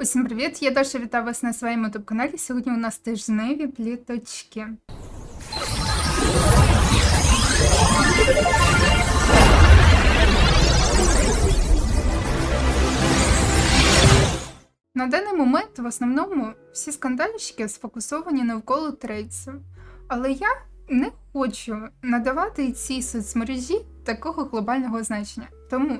Усім привіт! Я Даша вітаю вас на своєму youtube каналі. Сьогодні у нас тижневі пліточки. На даний момент в основному всі скандальщики сфокусовані навколо трейсу. Але я не хочу надавати цій соцмережі такого глобального значення. Тому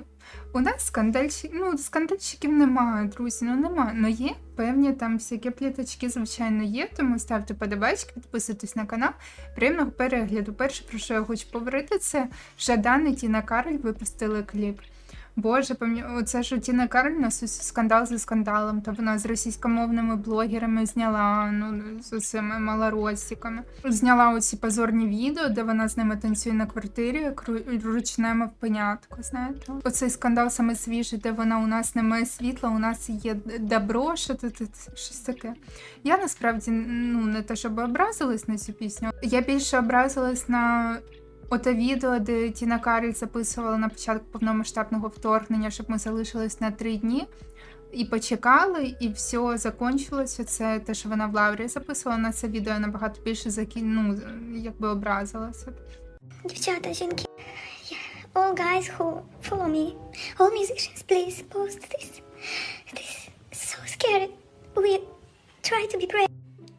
у нас скандальщик, ну, скандальщиків немає, друзі, ну немає. Ну є певні там всякі пліточки, звичайно, є. Тому ставте подобайки, підписуйтесь на канал. Приємного перегляду. Перше, про що я хочу поговорити, це Жадан і Тіна Кароль випустили кліп. Боже, пам'ятаю, це ж Тіна Кароль у нас скандал за скандалом. Та вона з російськомовними блогерами зняла ну з цими малоросиками. Зняла оці позорні відео, де вона з ними танцює на квартирі, кру- ручне мавпенятко, Знаєте, оцей скандал саме свіжий, де вона у нас немає світла, у нас є добро, що тут щось таке. Я насправді ну не те, щоб образилась на цю пісню. Я більше образилась на Оте відео, де Тіна Кароль записувала на початку повномасштабного вторгнення, щоб ми залишились на три дні і почекали, і все закончилося. Це те, що вона в Лаврі записувала на це відео, набагато більше закі... ну, якби образилася. Дівчата, жінки. All guys who follow me, all musicians, please post this. This is so scary. We try to be brave.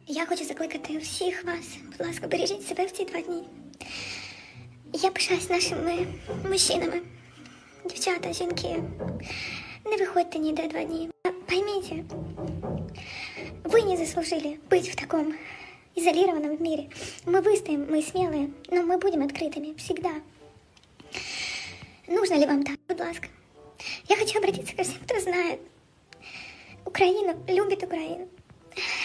Я хочу закликати всіх вас. Будь ласка, бережіть себе в ці два дні. Я пишаюсь нашими мужчинами. Дівчата, жінки, не виходьте ніде два дні. Поймите, вы не заслужили быть в таком изолированном мире. Мы выстоим, мы смелые, но мы будем открытыми всегда. Нужно ли вам так, будь ласка? Я хочу обратиться ко всем, кто знает. Украину любит Украину.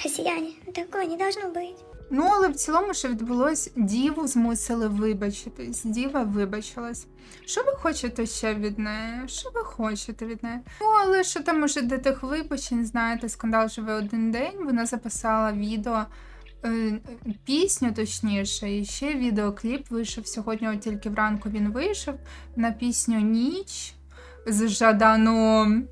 Россияне, такое не должно быть. Ну, але в цілому, що відбулось, діву змусили вибачитись. Діва вибачилась. Що ви хочете ще від неї? Що ви хочете від неї? Ну, але що там уже до тих вибачень, знаєте, скандал живе один день. Вона записала відео, е, пісню, точніше, і ще відеокліп вийшов сьогодні, от тільки вранку він вийшов на пісню Ніч з Жаданом.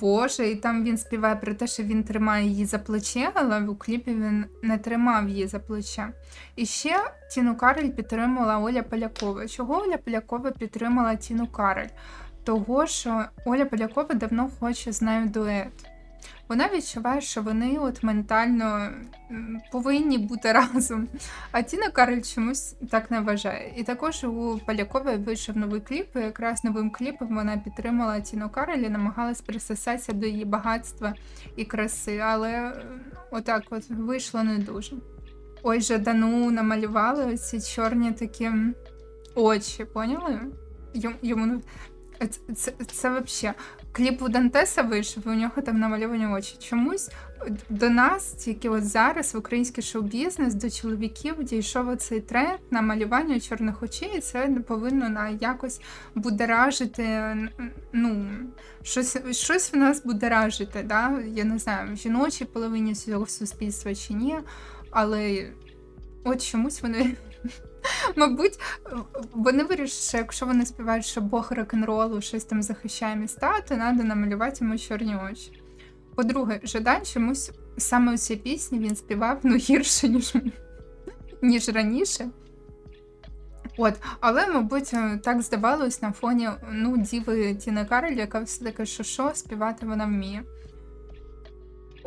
Боже, і там він співає про те, що він тримає її за плече, але у кліпі він не тримав її за плече. І ще Тіну Карель підтримала Оля Полякова. Чого Оля Полякова підтримала Тіну Карель? Того, що Оля Полякова давно хоче з нею дует. Вона відчуває, що вони от ментально повинні бути разом. А Тіна Кароль чомусь так не вважає. І також у Полякової вийшов новий кліп. і Якраз новим кліпом вона підтримала Тіну Кароль і намагалась присосатися до її багатства і краси. Але е, отак от вийшло не дуже. Ой, Жадану намалювали оці чорні такі очі, поняли? Йому ну, це, це, це взагалі. Кліп у Дантеса вийшов, і у нього там намальовані очі. Чомусь до нас, тільки от зараз, в український шоу-бізнес, до чоловіків дійшов оцей тренд на малювання чорних очей, і це повинно на якось будеражити. н- Ну, щось, щось в нас будеражити, да? я не знаю, в жіночій половині цього суспільства чи ні, але от чомусь вони. Мабуть, вони вирішили, що якщо вони співають, що Бог рок-н-ролу щось там захищає міста, то треба намалювати йому чорні очі. По-друге, Жадан чомусь саме у цій пісні він співав ну гірше, ніж, ніж раніше. От, але, мабуть, так здавалось на фоні ну, діви Тіни Кароль, яка все таки що що співати вона вміє.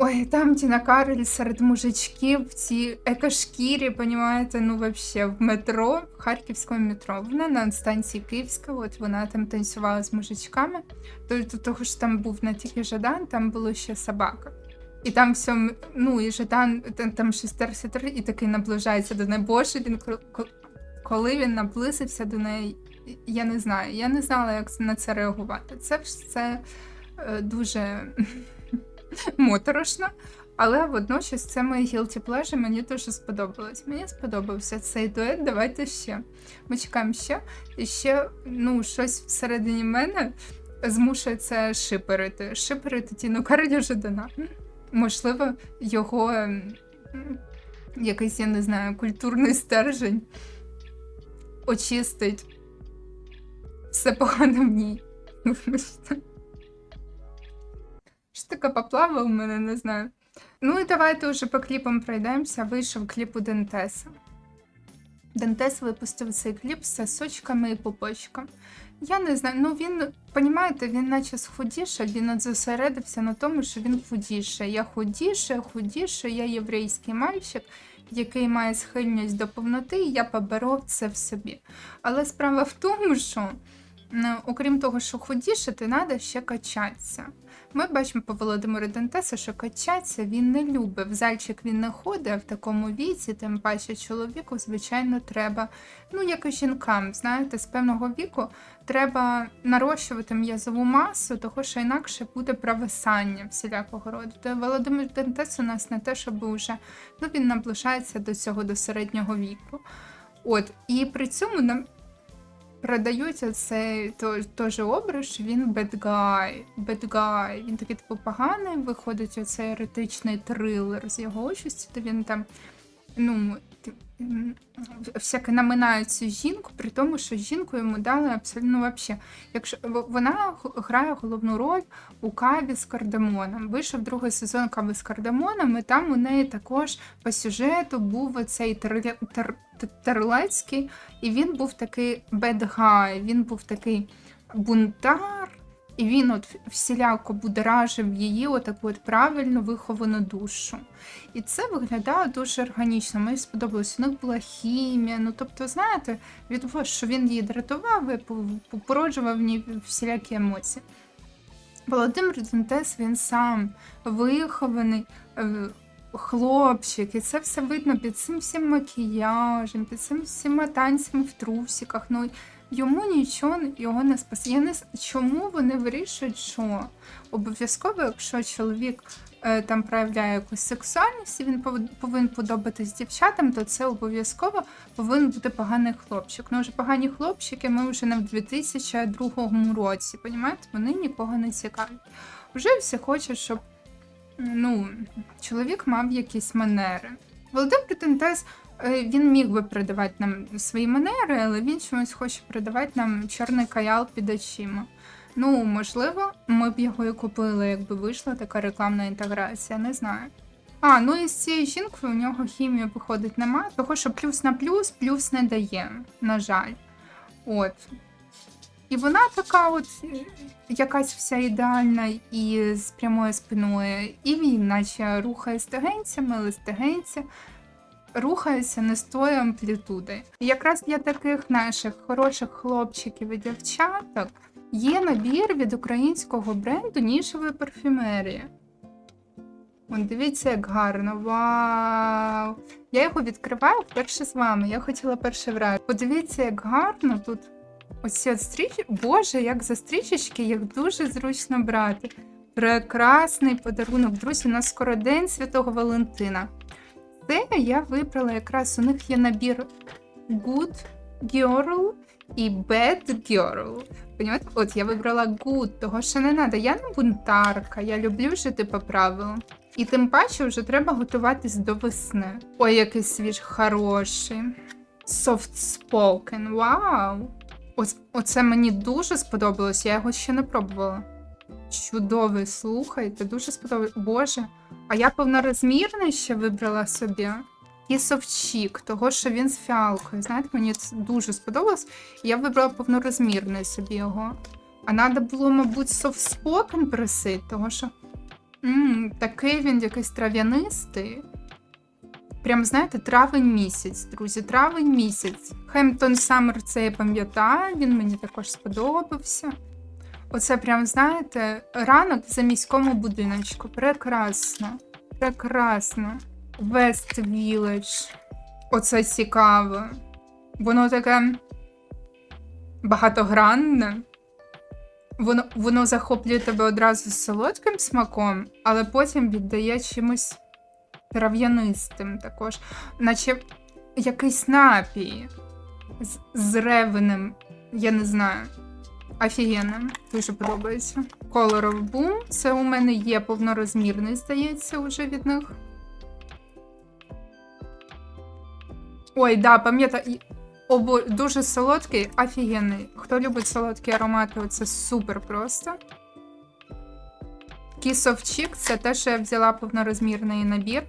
Ой, там Тіна Кароль серед мужичків в цій екошкірі, понімаєте, ну вообще в метро, в харківському метро. Вона на станції Київська, от вона там танцювала з мужичками. Тобто того ж там був не тільки Жадан, там було ще собака. І там все, ну і Жадан там, там щось терся, тер- і такий наближається до неї. Боже, він ко- ко- коли він наблизився до неї, я не знаю. Я не знала, як на це реагувати. Це все е, дуже моторошно. Але водночас це моє guilty pleasure, мені дуже сподобалось. Мені сподобався цей дует. Давайте ще. Ми чекаємо ще. І ще ну, щось всередині мене змушує це шиперити. Шиперити Тіну Каролю Жадана. Можливо, його ем, якийсь, я не знаю, культурний стержень очистить все погане в ній. Вибачте. Що таке поплава у мене, не знаю. Ну і давайте вже по кліпам пройдемося. Вийшов кліп у Дентеса. Дентес випустив цей кліп з сосочками і пупочком. Я не знаю, ну він, понімаєте, він наче схудішав, він зосередився на тому, що він худіше. Я худіше, худіше, я єврейський мальчик, який має схильність до повноти, і я поборов це в собі. Але справа в тому, що ну, окрім того, що худішити, треба ще качатися. Ми бачимо по Володимиру Дентесу, що качатися він не любить. В зальчик він не ходить, а в такому віці, тим паче чоловіку, звичайно, треба, ну як і жінкам, знаєте, з певного віку треба нарощувати м'язову масу, того що інакше буде провисання всілякого роду. То Володимир Дентес у нас не те, щоб уже ну, він наближається до цього до середнього віку. От, і при цьому нам продають той, теж образ, він бедгай. Бедгай. Він такий типу поганий, виходить оцей еретичний трилер з його участю, то він там, ну, всяке наминає цю жінку, при тому, що жінку йому дали абсолютно вообще. Якщо вона грає головну роль у каві з кардамоном. Вийшов другий сезон кави з кардамоном, і там у неї також по сюжету був оцей тер- тер- і він був такий guy, він був такий бунтар, і він от всіляко будоражив її отаку от правильно виховану душу. І це виглядає дуже органічно. Мені сподобалось. У них була хімія. Ну тобто, знаєте, від того, що він її дратував і по- породжував в ній всілякі емоції. Володимир Дентес, він сам вихований е, хлопчик, і це все видно під цим всім макіяжем, під цим всіма танцями в трусиках. Ну йому нічого його не спасе. Я не чому вони вирішують, що обов'язково, якщо чоловік е, там проявляє якусь сексуальність, і він пов- повинен подобатись дівчатам, то це обов'язково повинен бути поганий хлопчик. Ну вже погані хлопчики, ми вже не в 2002 році, понімаєте? Вони нікого не цікавлять. Вже всі хочуть, щоб ну, чоловік мав якісь манери. Володимир Тентес, він міг би передавати нам свої манери, але він чомусь хоче передавати нам чорний каял під очима. Ну, можливо, ми б його і купили, якби вийшла така рекламна інтеграція, не знаю. А, ну і з цією жінкою у нього хімії виходить нема, того що плюс на плюс плюс не дає, на жаль. От. І вона така, от е, якась вся ідеальна і з прямою спиною, і він, наче рухає стегенцями, але стегенця рухається не з тої амплітуди. І якраз для таких наших хороших хлопчиків і дівчаток є набір від українського бренду нішевої парфюмерії. Вон, дивіться, як гарно. Вау! Я його відкриваю вперше з вами. Я хотіла перший враз. Подивіться, як гарно тут. Оці от стрічки. Боже, як за стрічечки, їх дуже зручно брати. Прекрасний подарунок. Друзі, у нас скоро день Святого Валентина. Це я вибрала якраз у них є набір Good Girl і Bad Girl. Понімаєте? От я вибрала Good, того що не треба. Я не бунтарка, я люблю жити по правилам. І тим паче вже треба готуватись до весни. Ой, який свіж хороший. Soft spoken, вау! Оце мені дуже сподобалось, я його ще не пробувала. Чудовий, слухайте, дуже сподобалось. Боже, а я повнорозмірний ще вибрала собі. І совчик, того, що він з фіалкою. Знаєте, мені це дуже сподобалось. Я вибрала повнорозмірний собі його. А треба було, мабуть, софтспокен просити, того що м, такий він якийсь трав'янистий. Прям, знаєте, травень місяць, друзі, травень місяць. Хемптон Саммер це я пам'ятаю, він мені також сподобався. Оце прям, знаєте, ранок в заміському будиночку. Прекрасно. Прекрасно. West Village. Оце цікаво. Воно таке багатогранне. Воно, воно захоплює тебе одразу з солодким смаком, але потім віддає чимось трав'янистим також. Наче якийсь напій з, з ревенем, я не знаю. Офігенно, дуже подобається. Color of Boom. Це у мене є повнорозмірний, здається, уже від них. Ой, да, пам'ятаю. Обо... Дуже солодкий, офігенний. Хто любить солодкі аромати, це супер просто. Kiss of Chick це те, що я взяла повнорозмірний набір.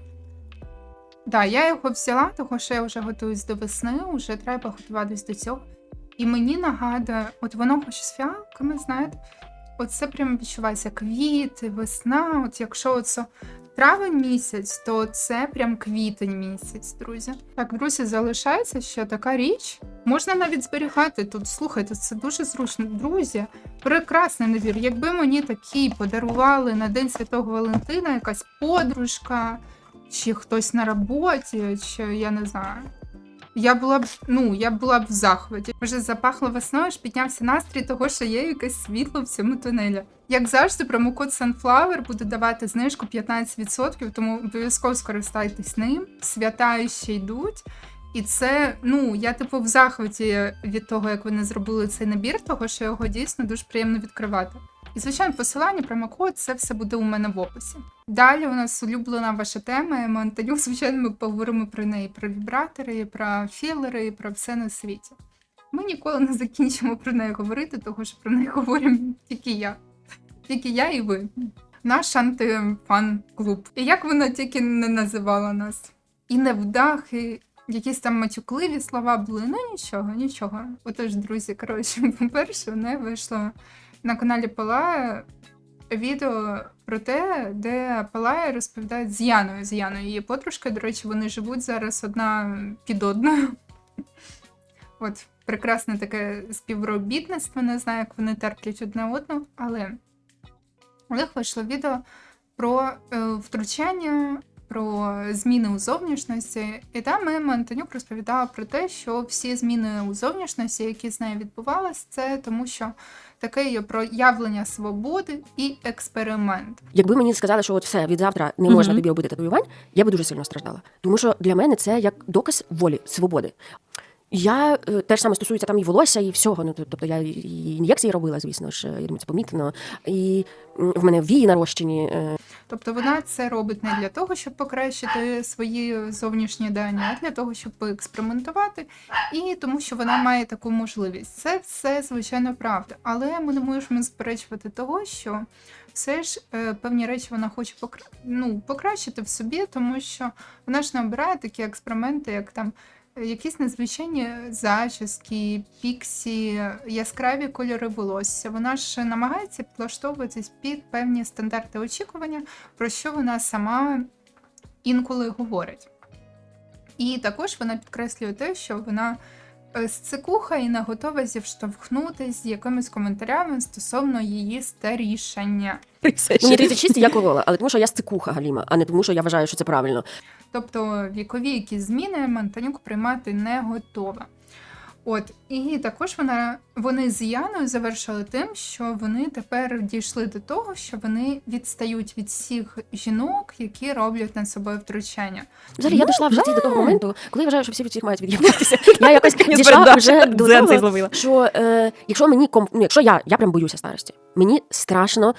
Да, я його взяла, тому що я вже готуюсь до весни, вже треба готуватись до цього. І мені нагадує, от воно хоч з фіалками, знаєте, от це прямо відчувається квіти, весна. От якщо оце травень місяць, то це прям квітень місяць, друзі. Так, друзі, залишається ще така річ. Можна навіть зберігати тут. Слухайте, це дуже зручно. Друзі, прекрасний набір. Якби мені такий подарували на День Святого Валентина, якась подружка, чи хтось на роботі, чи я не знаю. Я була б, ну, я була б в захваті. Вже запахло весною, аж піднявся настрій того, що є якесь світло в цьому тунелі. Як завжди, промокод Sunflower буде давати знижку 15%, тому обов'язково скористайтесь ним. Свята ще йдуть. І це, ну, я типу в захваті від того, як вони зробили цей набір, того що його дійсно дуже приємно відкривати. І, звичайно, посилання, промокод, це все буде у мене в описі. Далі у нас улюблена ваша тема Монтаню. Звичайно, ми поговоримо про неї, про вібратори, про філери, і про все на світі. Ми ніколи не закінчимо про неї говорити, тому що про неї говоримо тільки я. Тільки я і ви. Наш антифан-клуб. І як вона тільки не називала нас. І невдахи, якісь там матюкливі слова були. Ну нічого, нічого. Отож, друзі, коротше, по-перше, у неї вийшло на каналі Палая відео про те, де Палая розповідає з Яною, з Яною, її подружкою. До речі, вони живуть зараз одна під одною. От, прекрасне таке співробітництво, не знаю, як вони терплять одне одну, але у них вийшло відео про е, втручання, про зміни у зовнішності. І там Емма Антонюк розповідала про те, що всі зміни у зовнішності, які з нею відбувалися, це тому, що таке є проявлення свободи і експеримент. Якби мені сказали, що от все від завтра не можна тобі робити татуювань, я би дуже сильно страждала. Тому що для мене це як доказ волі, свободи. Я е, теж саме стосується там і волосся, і всього. Ну тобто я і- ін'єкції робила, звісно ж. Я думаю, це помітно. І в мене вії нарощені. е, Тобто вона це робить не для того, щоб покращити свої зовнішні дані, а для того, щоб поекспериментувати, і тому, що вона має таку можливість. Це все звичайно правда. Але ми не можемо заперечувати того, що все ж е, певні речі вона хоче покра... ну, покращити в собі, тому що вона ж не обирає такі експерименти, як там. Якісь незвичайні зачіски, піксі, яскраві кольори волосся. Вона ж намагається підлаштовуватись під певні стандарти очікування, про що вона сама інколи говорить. І також вона підкреслює те, що вона сцикуха і не готова зіштовхнутися з якимись коментарями стосовно її старішання. Мені 36, і я корола, але тому що я цикуха Галіма, а не тому, що я вважаю, що це правильно. Тобто вікові якісь зміни Монтанюк приймати не готова. От, і також вона, вони з Яною завершили тим, що вони тепер дійшли до того, що вони відстають від всіх жінок, які роблять над собою втручання. Взагалі, я дійшла в житті до того моменту, коли я вважаю, що всі від всіх мають від'єднатися. Я якось дійшла вже до того, що е, якщо мені ком... ну, якщо я, я прям боюся старості, мені страшно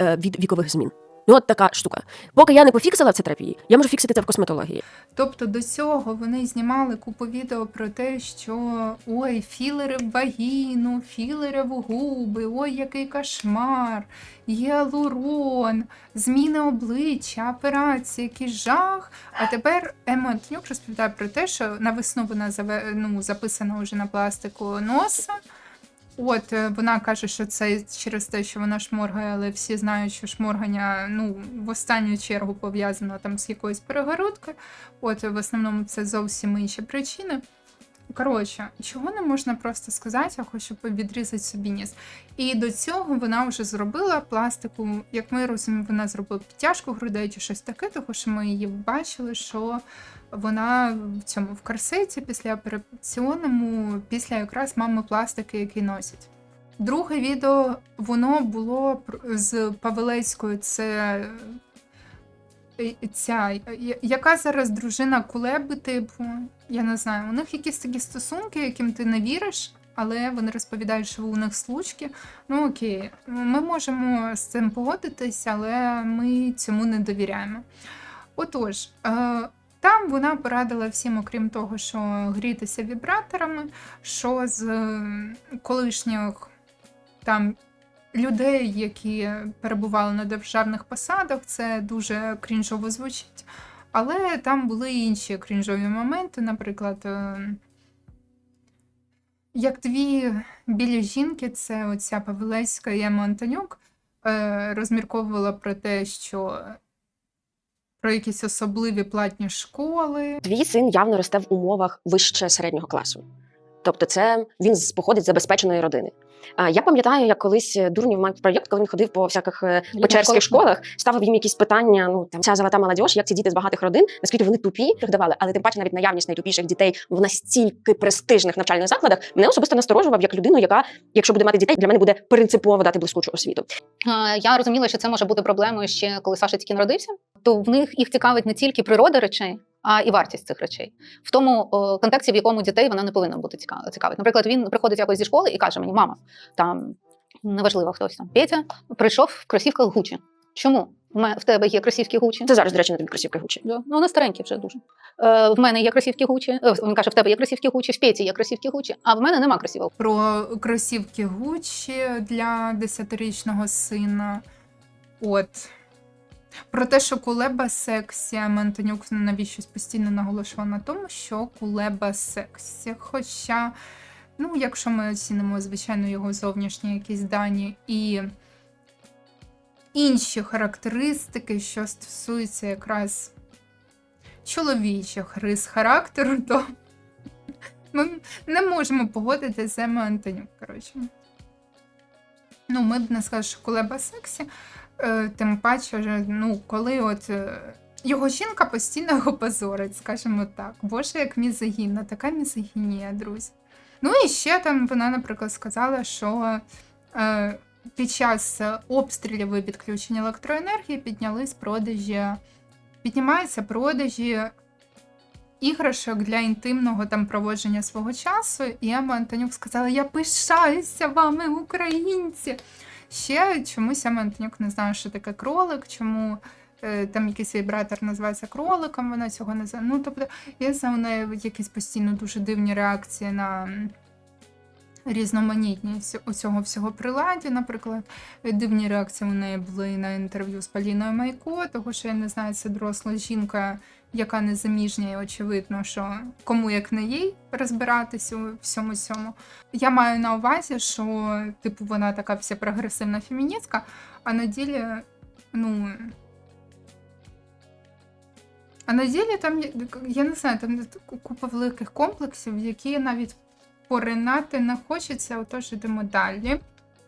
е, від вікових змін. Ну, от така штука. Поки я не пофіксила в це терапії, я можу фіксити це в косметології. Тобто до цього вони знімали купу відео про те, що ой, філери в вагіну, філери в губи, ой, який кошмар, гіалурон, зміни обличчя, операції, який жах. А тепер Ема розповідає про те, що на весну вона ну, записана вже на пластику носа. От е, вона каже, що це через те, що вона шморгає, але всі знають, що шморгання ну, в останню чергу пов'язано там з якоюсь перегородкою. От в основному це зовсім інші причини. Коротше, чого не можна просто сказати, я хочу відрізати собі ніс. І до цього вона вже зробила пластику, як ми розуміємо, вона зробила підтяжку грудей чи щось таке, тому що ми її бачили, що вона в цьому в корсеті після операційному, після якраз мами пластики, який носять. Друге відео воно було з Павелецькою. Це ця, яка зараз дружина Кулеби, типу, я не знаю, у них якісь такі стосунки, яким ти не віриш, але вони розповідають, що у них случки. Ну окей, ми можемо з цим погодитись, але ми цьому не довіряємо. Отож, е, там вона порадила всім, окрім того, що грітися вібраторами, що з колишніх там людей, які перебували на державних посадах, це дуже крінжово звучить. Але там були інші крінжові моменти, наприклад, е, як дві білі жінки, це оця Павелецька і Ема Антонюк, е, розмірковувала про те, що про якісь особливі платні школи. Твій син явно росте в умовах вище середнього класу. Тобто, це він походить з забезпеченої родини. Я пам'ятаю, як колись дурнів мав проєкт, коли він ходив по всяких е, печерських школах, ставив їм якісь питання. Ну там ця золота молодіж, як ці діти з багатих родин, наскільки вони тупі пригадавали, але тим паче навіть наявність найтупіших дітей в настільки престижних навчальних закладах мене особисто насторожував як людину, яка, якщо буде мати дітей, для мене буде принципово дати блискучу освіту. Е, Я розуміла, що це може бути проблемою ще коли Саша тільки народився. То в них їх цікавить не тільки природа речей, а і вартість цих речей в тому о, контексті, в якому дітей вона не повинна бути цікавить. Наприклад, він приходить якось зі школи і каже мені: мама, там неважливо хтось там Петя прийшов в кросівках Гучі. Чому? В тебе є кросівки Гучі? Це зараз, до речі, на тобі кросівки гучі. Да. Ну, вони старенькі вже дуже. Е, в мене є кросівки Гучі. Е, він каже, в тебе є кросівки Гучі, в Петі є кросівки Гучі, а в мене нема кросівок. про кросівки Гуччі для 10-річного сина. От. Про те, що кулеба сексі, Антонюк навіщось постійно наголошував на тому, що кулеба сексі. Хоча, ну, якщо ми оцінимо, звичайно, його зовнішні якісь дані і інші характеристики, що стосуються якраз чоловічих рис характеру, то ми не можемо погодитися з Антонюк, коротше. Ну, ми б не сказали, що кулеба сексі, тим паче, ну, коли от е, його жінка постійно його позорить, скажімо так. Боже, як мізогінна, така мізогінія, друзі. Ну і ще там вона, наприклад, сказала, що е, під час е, обстрілів і відключення електроенергії піднялись продажі, піднімаються продажі іграшок для інтимного там проводження свого часу. І Ема Антонюк сказала: Я пишаюся вами, українці. Ще чомусь Ема Антонюк не знає, що таке кролик, чому е, там якийсь вібратор називається кроликом, вона цього не знає. Ну, тобто, я знаю, неї якісь постійно дуже дивні реакції на. Різноманітність у цього всього приладі, наприклад, дивні реакції у неї були на інтерв'ю з Поліною Майко, того що я не знаю, це доросла жінка, яка незаміжня, і очевидно, що кому як не їй розбиратись у всьому цьому. Я маю на увазі, що типу вона така вся прогресивна феміністка, а на ділі, ну. А на ділі там, я не знаю, там купа великих комплексів, які навіть поринати не хочеться, отож йдемо далі.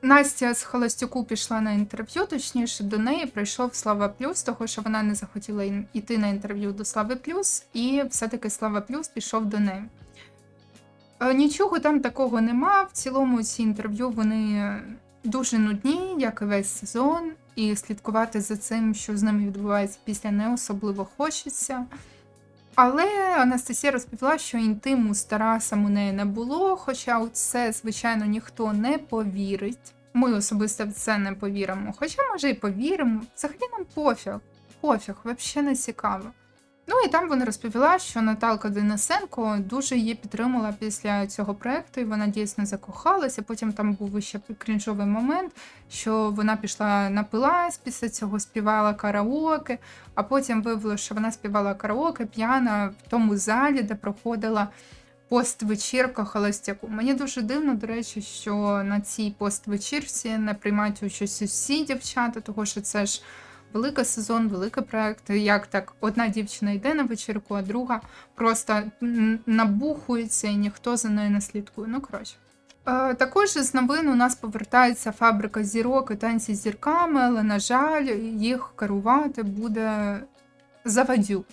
Настя з Холостюку пішла на інтерв'ю, точніше, до неї прийшов Слава Плюс, того що вона не захотіла йти на інтерв'ю до Слави Плюс, і все-таки Слава Плюс пішов до неї. Е, Нічого там такого нема. В цілому ці інтерв'ю вони дуже нудні, як і весь сезон, і слідкувати за цим, що з ними відбувається після, не особливо хочеться. Але Анастасія розповіла, що інтиму з Тарасом у неї не було, хоча у це, звичайно, ніхто не повірить. Ми особисто в це не повіримо. Хоча, може, і повіримо. Взагалі нам пофіг. Пофіг, взагалі не цікаво. Ну і там вона розповіла, що Наталка Денисенко дуже її підтримала після цього проекту, і вона дійсно закохалася. Потім там був ще крінжовий момент, що вона пішла напилась, після цього співала караоке, а потім виявилося, що вона співала караоке п'яна в тому залі, де проходила пост-вечірка холостяку. Мені дуже дивно, до речі, що на цій пост-вечірці не приймають участь усі дівчата, тому що це ж великий сезон, великий проект. Як так, одна дівчина йде на вечірку, а друга просто набухується і ніхто за нею не слідкує. Ну, коротше. Е, Також з новин у нас повертається фабрика зірок і танці з зірками, але, на жаль, їх керувати буде Завадюк.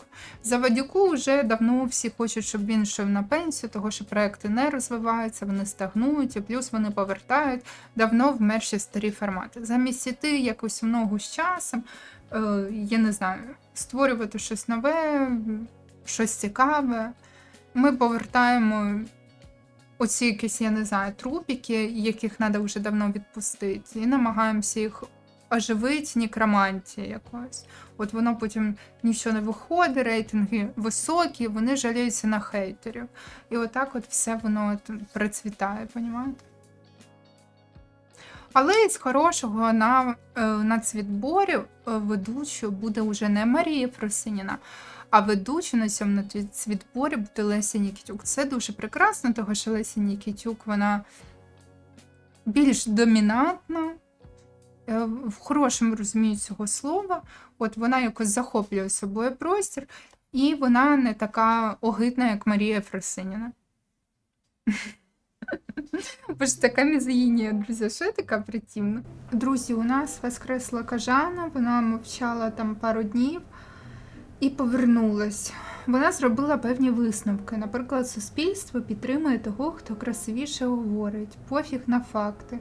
Завадюку вже давно всі хочуть, щоб він йшов на пенсію, того що проекти не розвиваються, вони стагнують, і плюс вони повертають давно вмерші старі формати. Замість іти якось в ногу з часом, е, я не знаю, створювати щось нове, щось цікаве. Ми повертаємо оці якісь, я не знаю, трупіки, яких треба вже давно відпустити, і намагаємося їх оживити некромантії якоюсь. От воно потім нічого не виходить, рейтинги високі, вони жаліються на хейтерів. І отак от все воно от процвітає, понімаєте? Але із хорошого на е, нацвідборі е, ведучою буде вже не Марія Фросиніна, а ведучою на цьому нацвідборі буде Леся Нікітюк. Це дуже прекрасно, тому що Леся Нікітюк вона більш домінантна, в хорошому розумінні цього слова. От вона якось захоплює собою простір, і вона не така огидна, як Марія Фросиніна. Бо ж така мізогінія, друзі, що я така притівна. Друзі, у нас воскресла кажана, вона мовчала там пару днів і повернулась. Вона зробила певні висновки. Наприклад, суспільство підтримує того, хто красивіше говорить, пофіг на факти.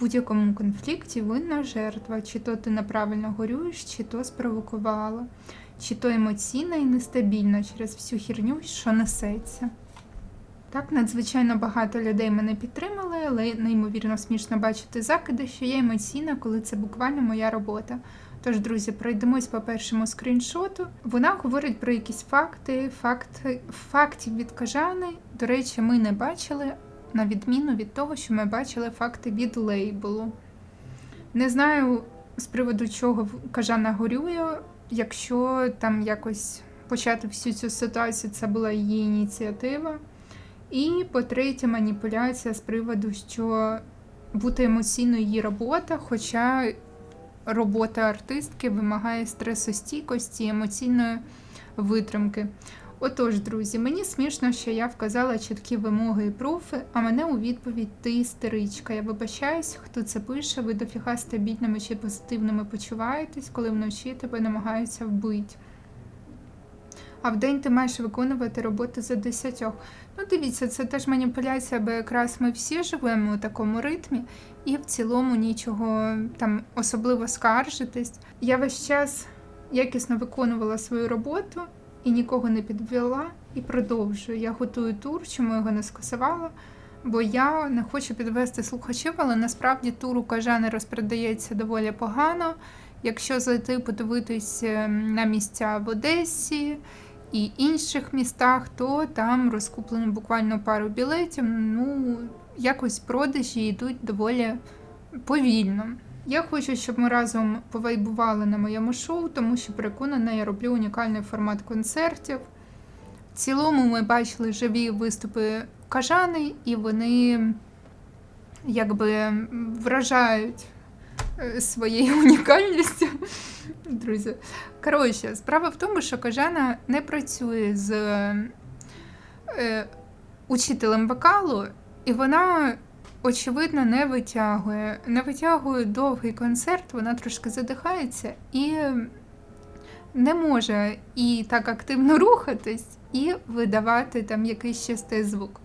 Будь-якому конфлікті винна жертва, чи то ти неправильно горюєш, чи то спровокувала, чи то емоційна і нестабільна через всю херню, що несеться. Так, надзвичайно багато людей мене підтримали, але неймовірно смішно бачити закиди, що я емоційна, коли це буквально моя робота. Тож, друзі, пройдемось по першому скріншоту. Вона говорить про якісь факти, факти фактів від кажани. До речі, ми не бачили, на відміну від того, що ми бачили факти від лейблу. Не знаю з приводу чого кажана горює, якщо там якось почати всю цю ситуацію, це була її ініціатива. І по-третє, маніпуляція з приводу, що бути емоційною її робота, хоча робота артистки вимагає стресостійкості, емоційної витримки. Отож, друзі, мені смішно, що я вказала чіткі вимоги і пруфи, а мене у відповідь ти істеричка. Я вибачаюсь, хто це пише, ви дофіга стабільними чи позитивними почуваєтесь, коли вночі тебе намагаються вбити. А вдень ти маєш виконувати роботу за десятьох. Ну, дивіться, це теж маніпуляція, бо якраз ми всі живемо у такому ритмі, і в цілому нічого там особливо скаржитись. Я весь час якісно виконувала свою роботу і нікого не підвела, і продовжую. Я готую тур, чому його не скасувала, бо я не хочу підвести слухачів, але насправді тур у Кажани розпродається доволі погано. Якщо зайти подивитись е, на місця в Одесі і інших містах, то там розкуплено буквально пару білетів. Ну, якось продажі йдуть доволі повільно. Я хочу, щоб ми разом повайбували на моєму шоу, тому що переконана, я роблю унікальний формат концертів. В цілому ми бачили живі виступи кажани, і вони якби вражають е, своєю унікальністю. Друзі. Коротше, справа в тому, що кажана не працює з е, учителем вокалу, і вона, очевидно, не витягує. Не витягує довгий концерт, вона трошки задихається і не може і так активно рухатись, і видавати там якийсь чистий звук.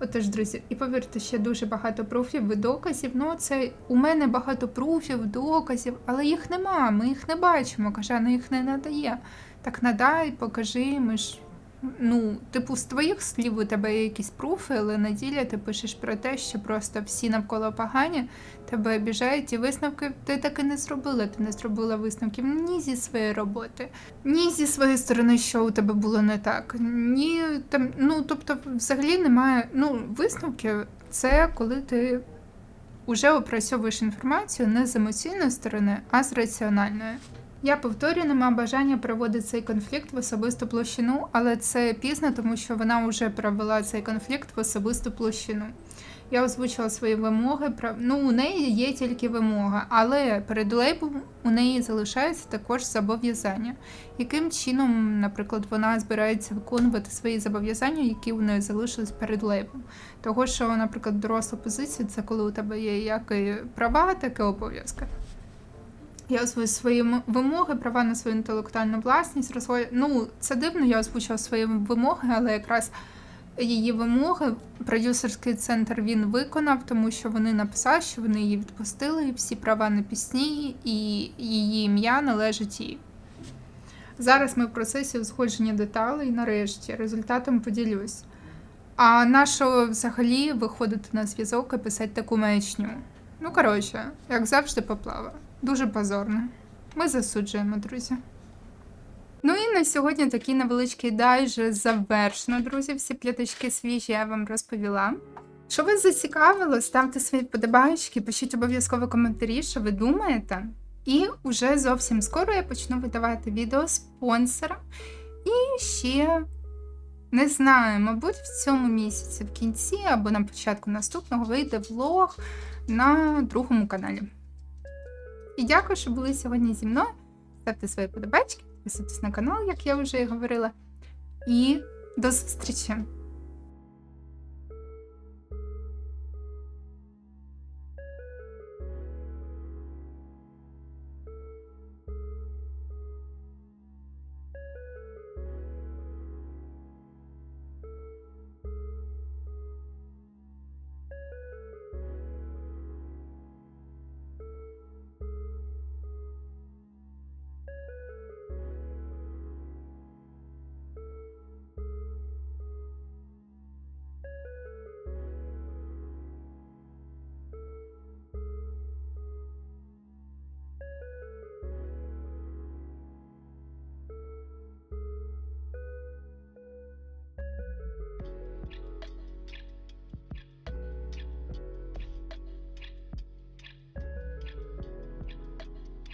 Отож, друзі, і повірте, ще дуже багато пруфів і доказів. Ну, це у мене багато пруфів, доказів, але їх нема, ми їх не бачимо. Кажана їх не надає. Так надай, покажи, ми ж. Ну, типу, з твоїх слів у тебе є якісь пруфи, але на ділі ти пишеш про те, що просто всі навколо погані, тебе обіжають, і висновки ти таки не зробила. Ти не зробила висновків ні зі своєї роботи, ні зі своєї сторони, що у тебе було не так. Ні, там, ну тобто, взагалі немає. Ну, висновки це коли ти вже опрацьовуєш інформацію не з емоційної сторони, а з раціональної. Я повторюю, нема бажання проводити цей конфлікт в особисту площину, але це пізно, тому що вона вже провела цей конфлікт в особисту площину. Я озвучила свої вимоги. Ну, у неї є тільки вимога, але перед лейбом у неї залишається також зобов'язання. Яким чином, наприклад, вона збирається виконувати свої зобов'язання, які у неї залишились перед лейбом? Того, що, наприклад, доросла позиція це коли у тебе є як і права, так і обов'язки. Я озвучу свої вимоги, права на свою інтелектуальну власність, розвoj... Ну, це дивно, я озвучила свої вимоги, але якраз її вимоги продюсерський центр він виконав, тому що вони написали, що вони її відпустили, і всі права на пісні, і її ім'я належить їй. Зараз ми в процесі узгодження деталей, нарешті, результатом поділюсь. А на що взагалі виходити на зв'язок і писати таку маячню? Ну, коротше, як завжди, поплава. Дуже позорно. Ми засуджуємо, друзі. Ну і на сьогодні такий невеличкий дайджест завершено, друзі. Всі пліточки свіжі я вам розповіла. Що вас зацікавило, ставте свої вподобайки, пишіть обов'язково коментарі, що ви думаєте. І вже зовсім скоро я почну видавати відео спонсора. І ще не знаю, мабуть, в цьому місяці, в кінці або на початку наступного вийде влог на другому каналі. І дякую, що були сьогодні зі мною. Ставте свої подобачки, підписуйтесь на канал, як я вже і говорила. І до зустрічі!